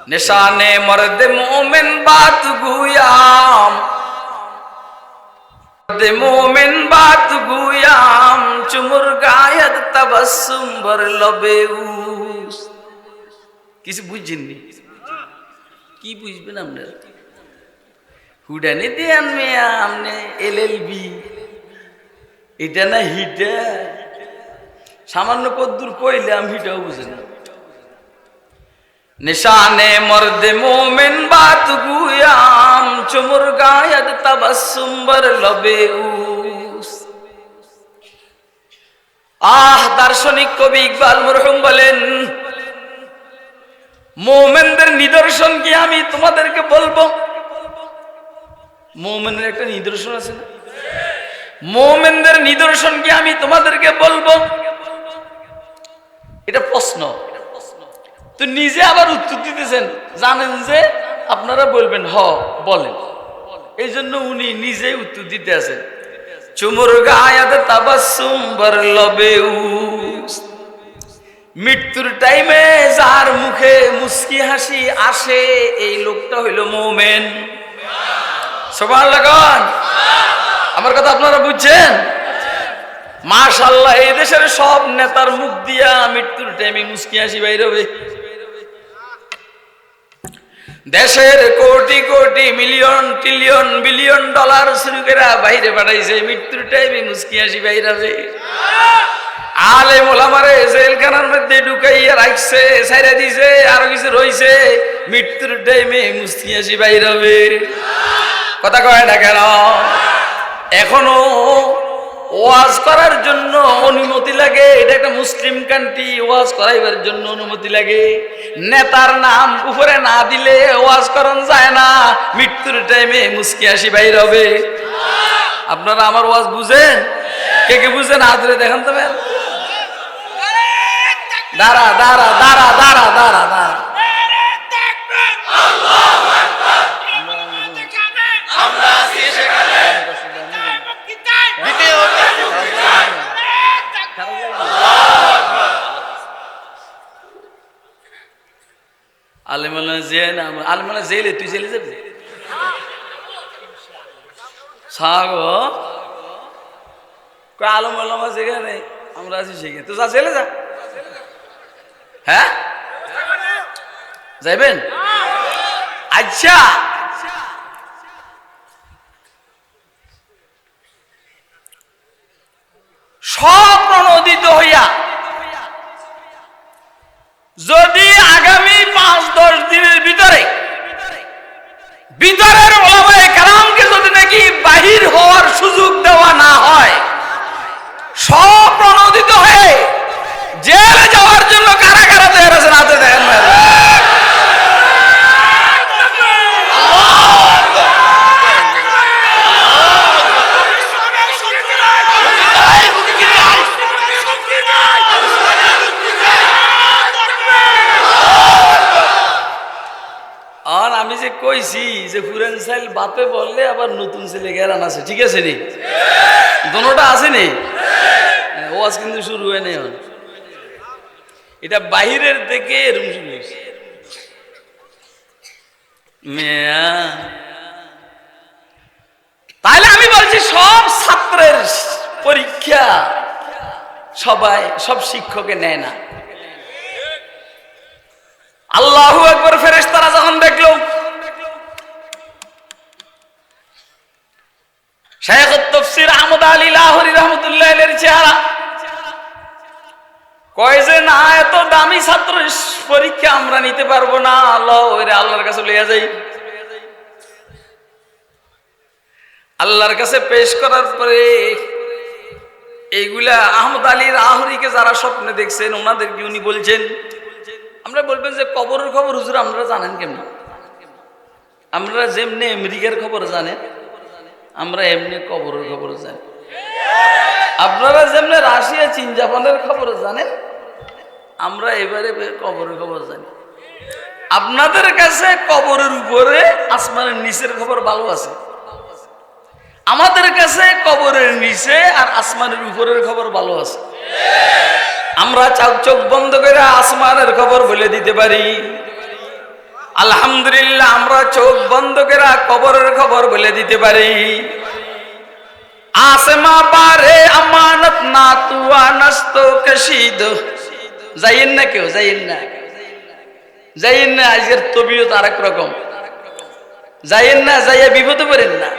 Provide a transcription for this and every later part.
निशाने मर्द मोमिन बात गुयाम मर्द मोमिन बात गुयाम चुमुर गायद तबस्सुम बर লবে উস কিছু বুঝছেননি কি বুঝবেন আপনারা হুডানি দিয়ান মেয়া আমনে এল এল বি এটা না হিটা সামান্য কদ্দুর কইলাম হিটাও বুঝে না निशाने मर्द मोमिन बात गुयाम चुमुर गायद तबस्सुम बर लबे उस আহ দার্শনিক কবি ইকবাল মরহুম বলেন মোমেনদের নিদর্শন কি আমি তোমাদেরকে বলবো মোমেনের একটা নিদর্শন আছে না মোমেনদের নিদর্শন কি আমি তোমাদেরকে বলবো এটা প্রশ্ন তো নিজে আবার উত্তর দিতেছেন, জানেন যে আপনারা বলবেন, হ, বলেন। এই জন্য উনি নিজেই উত্তর দিতে আছেন। চুমুর গায়াত তাবাসুম লবে। মৃত্যুর টাইমে যার মুখে মুস্কি হাসি আসে, এই লোকটা হইল মোমেন। সবার লাগান আমার কথা আপনারা বুঝছেন? মাশাল্লাহ এই দেশের সব নেতার মুখ দিয়া মৃত্যুর টাইমে মুস্কি হাসি বাইর হবে। দেশের crore crore million trillion billion dollar শুরু করে বাইরে পাঠাইছে। মৃত্যুর টাইমে মুস্কি হাসি বাইর আলে মোলামারে জেলখানার মধ্যে ঢুকাইয়া রাখছে সাইরা দিছে, আরও কিছু রইছে। মৃত্যুর টাইমে মুস্কি হাসি বাইর কথা কয় না কেন? এখনও ওয়াজ করার জন্য অনুমতি লাগে। এটা একটা মুসলিম কান্ট্রি, ওয়াজ করাইবার জন্য অনুমতি লাগে। নেতার নাম উপরে না দিলে ওয়াজ করান যায় না। মৃত্যুর টাইমে মুস্কি আসি বাইর হবে। আপনারা আমার ওয়াজ বুঝেন? কে কে বুঝেন? হাতরে দেখান তো ভাই। দাঁড়া দাঁড়া দাঁড়া দাঁড়া দাঁড়া দাঁড়া। আলেমালা না আলেমালা জেলে, তুই জেলে যাবি? সাগ আলম আলমা যেখানে আমরা আছি সেখানে। তো যা, জেলে যা। হ্যাঁ? যাইবেন? আচ্ছা স্বপ্রণোদিত হইয়া যদি আগামী পাঁচ দশ দিনের ভিতরে ভিতরের ওলামায়ে কালামকে যদি নাকি বাহির হওয়ার সুযোগ দেওয়া না হয় স্বপ্রণোদিত হয়ে জেলে যাওয়ার জন্য কারা কারা তৈরি আছেন হাতে দেখেন না আর আমি যে কইছি যে পুরান সাইল বাপে বললে আবার নতুন ছেলে গেরান আছে ঠিক আছে নি? দোনোটা আছে নি? হ্যাঁ, ওয়াজ কিন্তু শুরু হয় নাই। এটা বাহিরের থেকে এরকম শুরু হয়েছে। মেয়া তাহলে আমি বলছি সব ছাত্রের পরীক্ষা সবাই সব শিক্ষকে নেয় না। আল্লাহু একবার ফেরেশতারা যখন দেখল আহমদ আলী কয় যে, না, এত দামি ছাত্র পরীক্ষা আমরা নিতে পারব না। আল্লাহ আল্লাহর কাছে যাই। আল্লাহর কাছে পেশ করার পরে এইগুলা আহমদ আলী রাহরিকে যারা স্বপ্নে দেখছেন, ওনাদেরকে উনি বলছেন, আমরা বলবেন যে, কবরের খবর হুজুর আমরা জানেন কেমন? আমরা যেমনি আমেরিকার খবর জানেন আমরা এমনি কবরের খবর জানি। আপনারা যেমনি রাশিয়া, চীন, জাপানের খবর জানেন, আমরা এবারে কবরের খবর জানি। আপনাদের কাছে কবরের উপরে, আসমানের নিচের খবর ভালো আছে। আমাদের কাছে কবরের নিচে আর আসমানের উপরের খবর ভালো আছে। আমরা চোখ বন্ধ করে আসমানের খবর বলে দিতে পারি। আলহামদুলিল্লাহ, আমরা চোখ বন্ধ করে কবরের খবর বলে দিতে পারি। আসমা বারে আমানত না তুয়া নস্ত কশিদ। যাইয়েন না কেউ, যাইয়েন না। যাইয়েন না, আজকের তবিয়ত আরেক রকম। যাইয়েন না, যাইয়া বিপদে পড়েন না।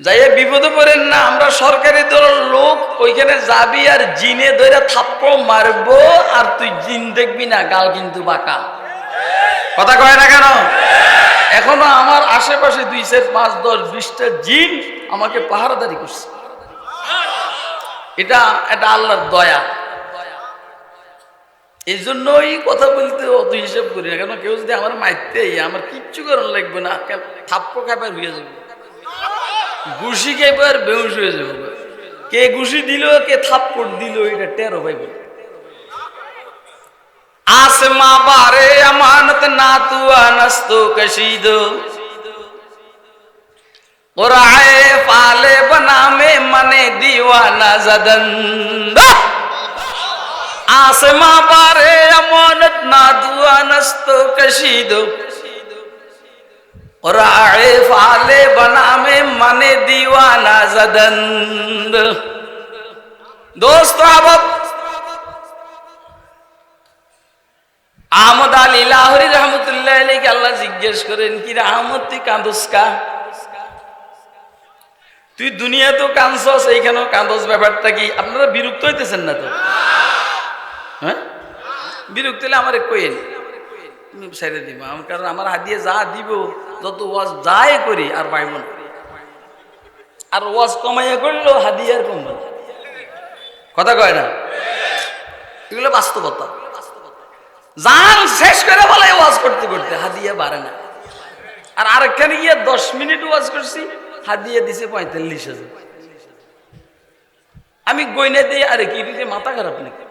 যাইয়া বিপদে পড়েন না, আমরা সরকারি দলের লোক, ওইখানে যাবি আর জিনে ধরে থাপ্পড় মারবো, আর তুই জিন দেখবি না, গাল কিন্তু বাঁকা। কথা কয় না কেন? এখনও আমার আশেপাশে দুই চার পাঁচ, দশ, বিশটা জিন আমাকে পাহারাদারি করছে। এটা এটা আল্লাহর দয়া। এই জন্যই কথা বলতে অত হিসেব করি না কেন? কেউ যদি আমার মাইতে আমার কিচ্ছু করার লাগবে না। থাপ্প খাবার হয়ে যাবে। ঘুষি খাইবার বেউস হয়ে যাবে। কে ঘুষি দিল, কে থাপ্পড় দিল, এটা টেরো ভাই বলে আসমা বারে আমানত না তু আনস্তু কশিদ ওরায়ে পালে বনামে মনে দিওয়ানা জদন আসমা বারে আমানত না তু আনস্তু কশিদ ওরায়ে পালে বনামে মনে দিওয়ানা জদন দোস্ত আবাব আহমদ আলী লাহরি রহমতুল্লাহ আলীকে আল্লাহ জিজ্ঞেস করেন, কি রে আহমদ, তুই কান্দস কা? তুই দুনিয়া তো কান্দস এইখানেও কান্দস ব্যাপারটা কি? আপনারা বিরক্ত হইতেছেন না তো? হ্যাঁ? বিরক্ত হলে আমার কইন সাইডে দিব, আমার কারণ আমার হাত দিয়ে যা দিব, যত ওয়াজ যাই করি, আর পাইব না। আর ওয়াজ কমাইয়া করলেও হাদিয়ার কমবে কথা কয় না? এগুলো বাস্তবতা। জান শেষ করে বলে ওয়াজ করতে করতে হাদিয়া বাড়ে না। আর আরেকখানে গিয়ে দশ মিনিট ওয়াজ করছি, হাদিয়া দিছে পঁয়তাল্লিশ হাজার। আমি গইনা দিয়ে, আরে কি দিতে মাথা খারাপ নাকি?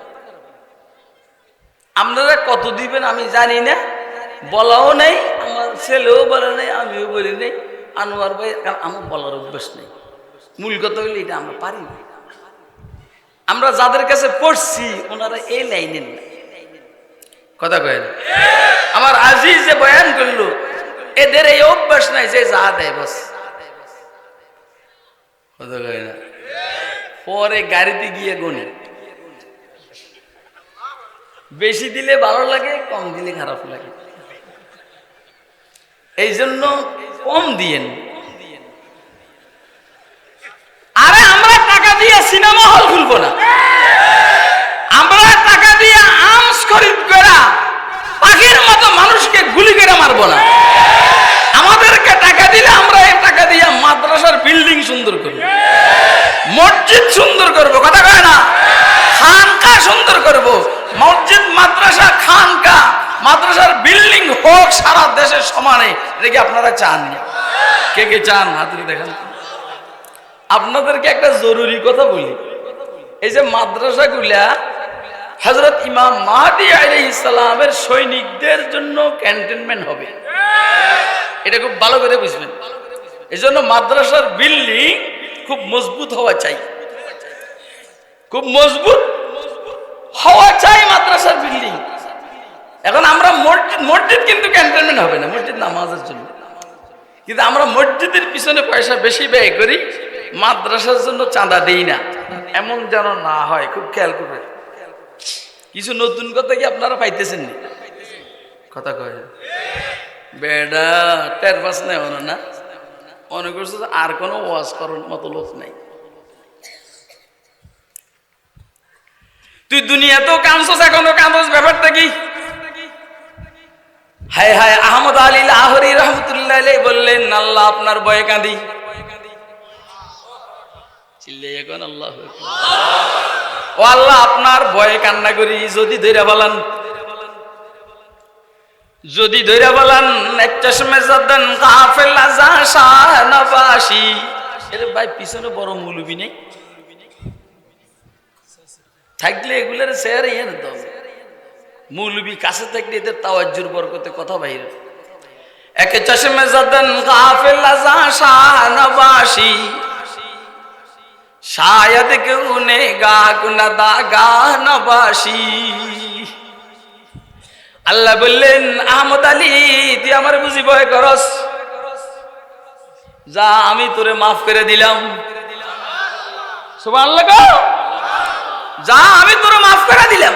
আপনারা কত দিবেন আমি জানি না। বলাও নেই, আমার ছেলেও বলে নেই, আমিও বলি নাই। আনোয়ার ভাই আমার বলার অভ্যাস নেই। মূল কথা হইলে এটা আমরা পারি আমরা যাদের কাছে পড়ছি, ওনারা এই লাইনের না। কথা কয়েন আমার আজিজ যে বয়ান করল, এদের এই অভ্যাস নাই যে যা দেয় বস। কথা কয় না? পরে গাড়িতে গিয়ে গনে বেশি দিলে ভালো লাগে, কম দিলে খারাপ লাগে। এই জন্য কম দিয়েন। আরে আমরা টাকা দিয়ে সিনেমা হল খুলবো না। খরিদ করা পাখির মতো মানুষকে গুলি করে মারবো না। আমাদেরকে টাকা দিলে আমরা এই টাকা দিয়ে মাদ্রাসার বিল্ডিং সুন্দর করব। মসজিদ সুন্দর করব, কথা কয় না? খানকা সুন্দর করব। মসজিদ, মাদ্রাসা, খানকা, মাদ্রাসার বিল্ডিং হোক, সারা দেশের সমানে। এটা আপনারা চান কে কে চান? হাতুড়ি দেখেন আপনাদেরকে একটা জরুরি কথা বলি। এই যে মাদ্রাসাগুলা হজরত ইমাম মাহাদি আলী ইসলামের সৈনিকদের জন্য ক্যান্টনমেন্ট হবে। এটা খুব ভালো করে বুঝবেন। এই জন্য মাদ্রাসার বিল্ডিং খুব মজবুত হওয়া চাই। খুব মজবুত হওয়া চাই মাদ্রাসার বিল্ডিং। এখন আমরা মসজিদ মসজিদ কিন্তু ক্যান্টনমেন্ট হবে না, মসজিদ নামাজের জন্য। কিন্তু আমরা মসজিদের পিছনে পয়সা বেশি ব্যয় করি, মাদ্রাসার জন্য চাঁদা দেই না। এমন যেন না হয়, খুব খেয়াল করবে কিছু নতুন কথা কি আপনারা পাইতেছেন কথা কয় বেডা, টের পাস নাই মনে না? মনে করছ আর কোনো ওয়াজ করার মতো লোক নাই। তুই দুনিয়াতেও কাঁদছস, এখনও কাঁদস ব্যাপারটা কি? হায় হায় আহমদ আলী আহরি রহমতুল্লাহ বললেন, আল্লাহ আপনার বয়ে কাঁদি। চিল্লে এখন আল্লাহ ও আল্লাহ, আপনার ভয়ে কান্না করি, যদি ধৈরা বলান। যদি ধৈরা বলান একটা সময় যাদেন কাফেলা যা শাহনাবাসী এর ভাই, পিছনে বড় মৌলবি নেই? থাকলে এগুলোর শেয়ার ইয়ে তো। মৌলবি কাছে থাকলে এদের তাওয়াজ্জুর বরকতে কথা বাইরে একে চশমে যাদেন কাফেলা যা শাহনাবাসী शायद क्यों ने गा गुनदा गा नबाशी আল্লাহ বললেন আহমদ আলী তুই আমার বুঝি ভয় করস যা আমি তোরে মাফ করে দিলাম সুবহানাল্লাহ গো। যা আমি তোরে মাফ করে দিলাম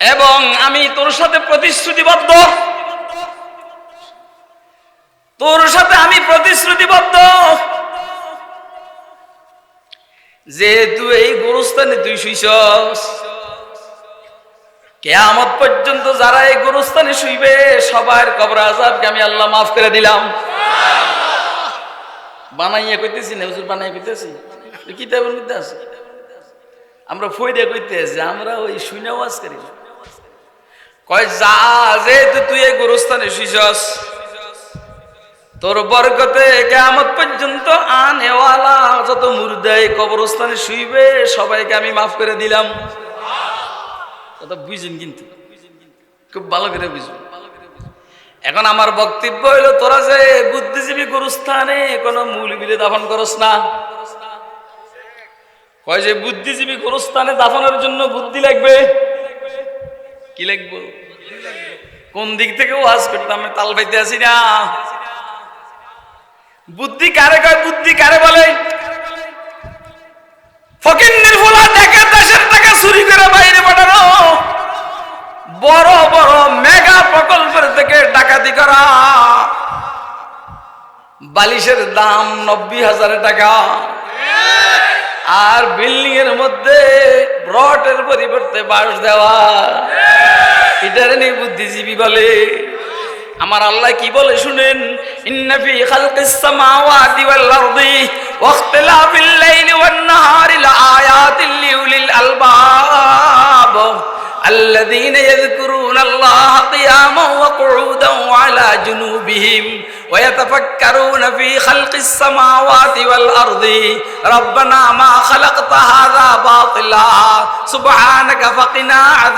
এবং আমি তোর সাথে প্রতিশ্রুতিবদ্ধ তোর সাথে আমি প্রতিশ্রুতিবদ্ধ যেহেতু এই গোরস্থানে তুই শুইছস, কেয়ামত পর্যন্ত যারা এই গোরস্থানে শুইবে, সবার কবর আজাবকে আমি আল্লাহ মাফ করে দিলাম। বানাইয়া কইতেছি না, হুজুর বানাই কইতেছি? কিতাবের মধ্যে আছে। আমরা ফইরা কইতে আছি, আমরা ওই শুনে ওয়াজ করি। কয়, যা, যেহেতু তুই এই গোরস্থানে শুইছস তোর বরকতে কেয়ামত পর্যন্ত আনেওয়ালা যত মুর্দাই কবরস্থানে শুইবে, সবাইকে আমি মাফ করে দিলাম। কথা বুঝেন কিন্তু? খুব ভালো করে বুঝবেন। এখন আমার বক্তব্য হইল, তোরা যে বুদ্ধিজীবী গুরুস্থানে কোনো মূল বিলে দাফন করস না। কয় যে বুদ্ধিজীবী গুরুস্থানে দাফনের জন্য বুদ্ধি লাগবে? কি লাগবে? কোন দিক থেকে ওয়াজ করতাম আমি তাল পাইতে আসি না। বুদ্ধি কারে কয়? বুদ্ধি কারে বলে? ফকির নির্ভুলা টাকা দেশের টাকা চুরি করে বাইরে পাঠানো। বড় বড় মেগা প্রকল্পের থেকে ডাকাতি করা। বালিশের দাম নব্বই হাজার টাকা। আর বিল্ডিং এর মধ্যে রটের পরিবর্তে বাঁশ দেওয়া। এটার নিয়ে বুদ্ধিজীবী বলে। আমার আল্লাহ কি বলে শুনেন ইন্না ফি খালকিস সামাওয়াতি ওয়াল আরদি ওয়াখতিলাফিল লাইলি ওয়ান নাহারি লাআয়াতিন লিউলিল আলবাব الذين يذكرون الله قياما وقعودا وعلى جنوبهم ويتفكرون في خلق السماوات والأرض ربنا ما خلقت هذا باطلا سبحانك فقنا عذاب